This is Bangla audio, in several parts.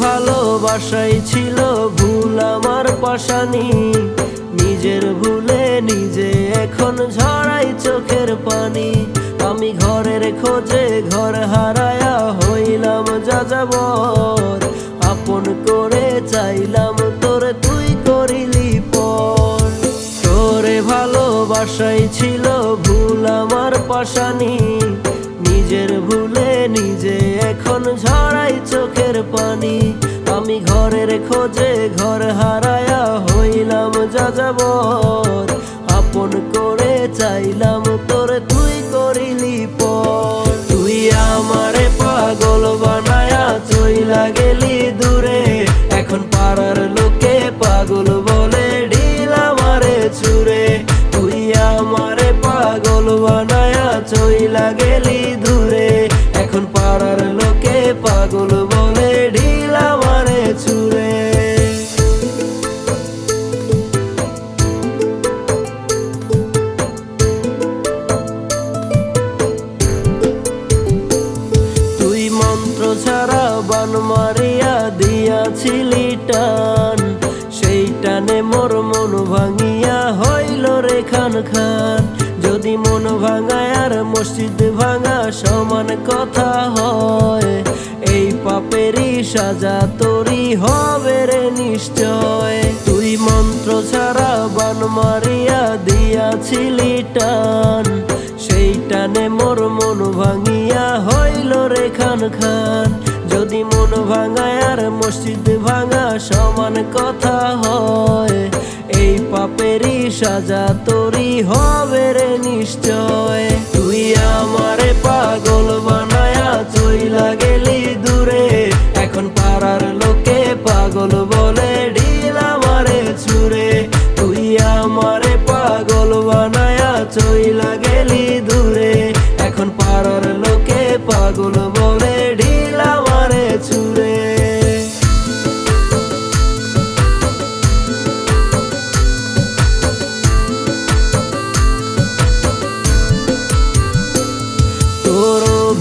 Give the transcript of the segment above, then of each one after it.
ভালোবাসাই ছিল ভুল আমার পাশানি। নিজের ভুলে নিজে এখন ঝরাই চোখের পানি। আমি ঘরের খোঁজে ঘর হারায়া হইলাম যা যাবর আপন করে চাইলাম তোর তুই করিলি পর। তোরে ভালোবাসাই ছিল ভুল আমার পাশানি। এখন ঝরাই চোখের পানি। আমি ঘরের খোঁজে ঘর হারায়া হইলাম যা যাবর আপন করে চাইলাম তোর তুই করিলি পর। তুই আমারে পাগল বানায়া চইলা গেলি পাগল বলে ঢিল আমারে ছুরে তুই মন্ত্র ছাড়া বান মারিয়া দিয়াছিলি টান। সেই টানে মোর মন ভাঙিয়া হইল রে খান খান যদি মন ভাঙায় আর মসজিদ ভাঙা সমান কথা হয়, এই পাপেরই সাজা তোরই হবে রে নিশ্চয়। তুই মন্ত্র ছাড়া বান মারিয়া দিয়াছিলি টান, সেই টানে মোর মন ভাঙিয়া হইল রে খান খান। যদি মন ভাঙায় আর মসজিদ ভাঙা সমান কথা হয়, এই পাপেরই সাজা তোরই হবে নিশ্চয়। তুই আমারে পাগল বানায়া চইলা গেলি দূরে। এখন পাড়ার লোকে পাগল বলে ঢিল আমারে ছুরে তুই আমারে পাগল বানায়া চইলা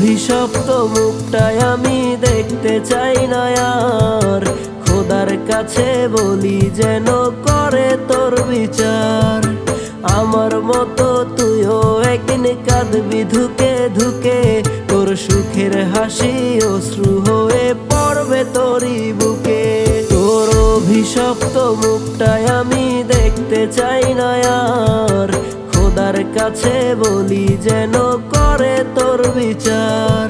অভিশপ্ত মুখটাই আমি দেখতে চাই না আর। খোদার কাছে বলি যেন করে তোর বিচার। আমার মতো তুইও একদিন কাঁদবি ধুকে ধুকে। তোর সুখের হাসি অশ্রু হয়ে পড়বে তোরই বুকে। তোর অভিশপ্ত মুখটাই আমি দেখতে চাই না আর। খোদার কাছে বলি যেন করে তোর বিচার।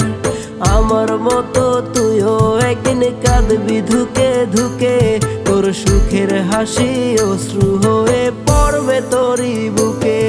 আমার মতো তুইও একদিন কাঁদবি ধুকে ধুকে, তোর সুখের হাসি অশ্রু হয়ে পড়বে তোরই বুকে।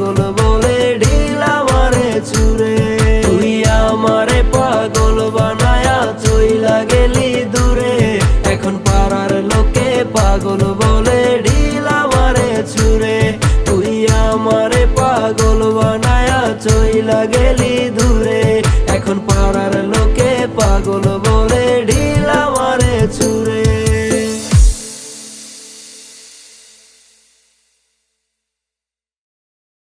পাগল বলে ঢিলা মারে চুরে তুই আমারে পাগল বানায়া চইলা গেলি দূরে। এখন পাড়ার লোকে পাগল বলে ঢিলা মারে চুরে তুই আমারে পাগল বানায়া চইলা